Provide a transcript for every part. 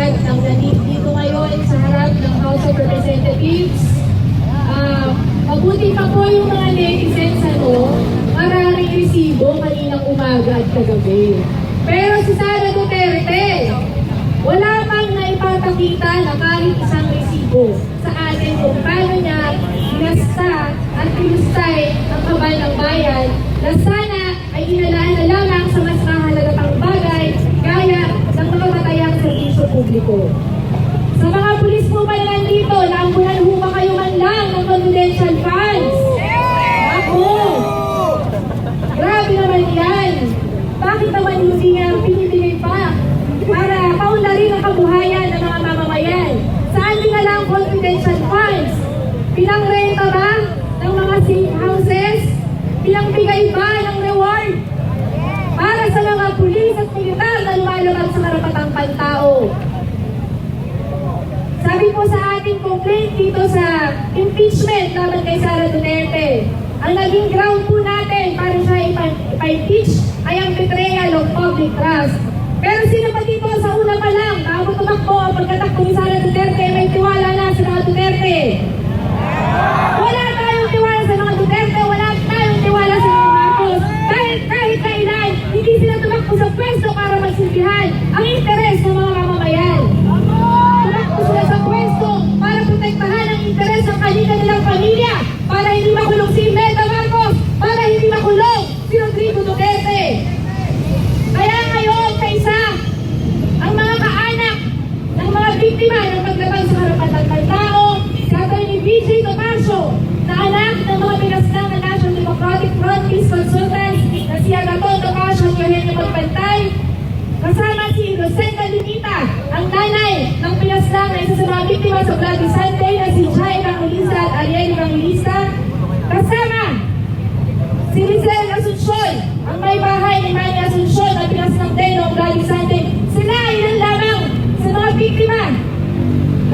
lahat ng nandito ngayon sa harap ng House of Representatives. Ah, mabuti pa po yung mga netizens ano, maraming resibo kaninang umaga at kagabi. Pero si Sara Duterte, wala pang naipapakita na kahit isang resibo sa atin kung paano niya ginasta at pinustay ang kabal ng bayan na sana ay inalaan na lamang sa mas mahalaga pang bagay gaya ng mga batayang serbisyo publiko. Sa mga pulis po ba na nandito, naambulan ho ba kayo man lang ng confidential funds? Ako! Grabe naman yan! Bakit naman hindi nga pinibigay pa para paunlarin ang kabuhayan ng mga mamamayan? Saan dinala ang confidential funds? Pinangrenta ba ng mga houses? Pinangbigay ba ng reward? Para sa mga pulis at militar na lumalabag sa karapatang pantao. Sabi po sa ating complaint dito sa impeachment laban kay Sara Duterte, ang naging ground po natin para siya ipa- ipa-impeach ay ang betrayal of public trust. Pero sino pa kasama si Rosenda Lunita, ang nanay ng pinaslang na isa sa mga biktima sa Bloody Sunday na si Jai Evangelista at Ariel Evangelista, kasama Si Rizel Asuncion, ang may bahay ni Manny Asuncion na pinasnang din noong Bloody Sunday, sila ay ilan lamang sa mga biktima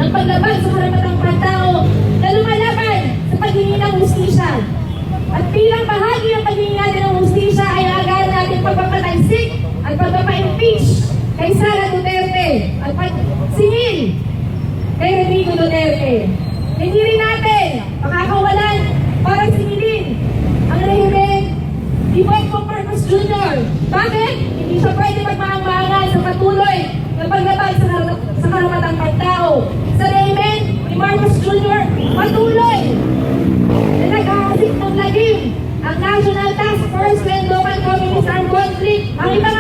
ng paglabag sa karapatang pantao na lumalaban sa paghingi ng hustisya. At bilang bahagi ng paghingi natin ng hustisya ay agaran natin pagpapataysik at pagpapa-impeach kay Sara Duterte at pagsingil kay Rodrigo Duterte. Hindi rin natin makakawalan para singilin ang rehimen ni Bongo Marcos Jr. Bakit? Hindi siya pwede magmaang-maangan sa patuloy na paglabag sa, kar- sa karapatang pagtao. Sa rehimen ni Marcos Jr. patuloy na nag-aasik ng lagim ang National Task Force End Local Communist Armed Conflict. Ang iba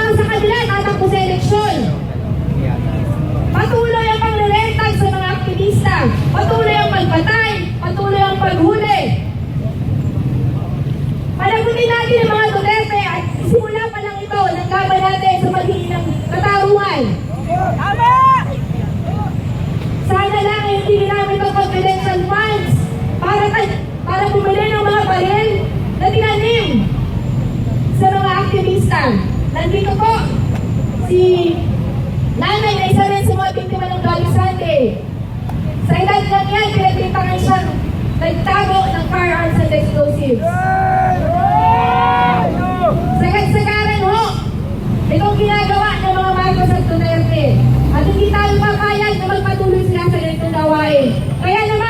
Philippines. Sikat-sikaran ho itong ginagawa ng mga Marcos at Duterte. At hindi tayo papayag na magpatuloy sila sa ganitong gawain. Kaya naman,